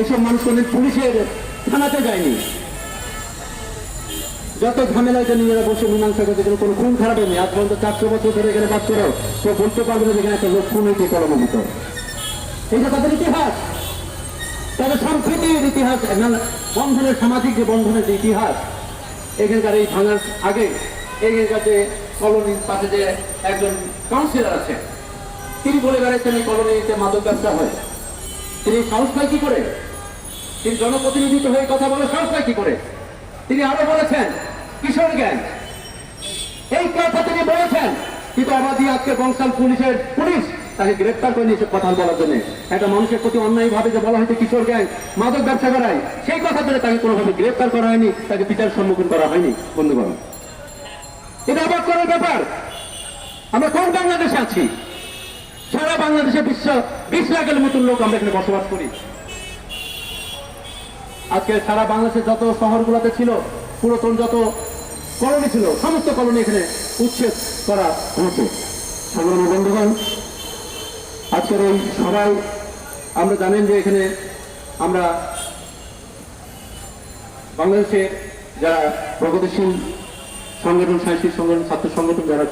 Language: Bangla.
এসব মানুষ কোনো পুলিশের থানাতে যায়নি। যত ঝামেলা নিজেরা বসে মীমাংসা করতে গেলে কোনো খুন খারাপ হয়নি। আজ পর্যন্ত চারশো বছর ধরে এখানে বাস করেও কেউ বলতে পারবে না যেখানে একটা লোক খুন হয়েছে কলমবিত এইটা তাদের ইতিহাস, তাদের সাংস্কৃতিক ইতিহাস বন্ধনের, সামাজিক যে বন্ধনের যে ইতিহাস, এখানকার এই ভাঙার আগে, এখানকার যে কলোনির পাশে যে একজন কাউন্সিলর আছে, তিনি বলে বেড়াচ্ছেন এই কলোনিতে মাদক ব্যবসা হয়। তিনি সাহস পায় কি করে? তিনি জনপ্রতিনিধিত্ব হয়ে কথা বলে পায় কি করে? তিনি আরও বলেছেন, কিশোর গ্যাং। এই কথা তিনি বলেছেন, কিন্তু আমাদের আজকে বংশাল পুলিশের পুলিশ তাকে গ্রেপ্তার করে নিয়েছে কথা বলার জন্য। একটা মানুষের প্রতি অন্যায় ভাবে যে বলা হয়েছে কিশোর গ্যাং, মাদক ব্যবসা করায়, সেই কথা ধরে তাকে কোনোভাবে গ্রেপ্তার করা হয়নি, তাকে বিচার সম্মুখীন করা হয়নি, বন্ধুগণ। এটা অবাক করার ব্যাপার। আমরা কোন বাংলাদেশে আছি? সারা বাংলাদেশে বিশ্ব, বিশ লাখের মতন লোক আমরা এখানে বসবাস করি। আজকে সারা বাংলাদেশের যত শহরগুলোতে ছিল, পুরাতন যত কলোনি ছিল, সমস্ত কলোনি এখানে উচ্ছেদ করা হয়েছে। সংগ্রামী বন্ধুগণ, আজকের এই সবাই আমরা জানেন যে এখানে আমরা বাংলাদেশে যারা প্রগতিশীল সংগঠন সাংস্কৃতিক সংগঠন, ছাত্র সংগঠন যারা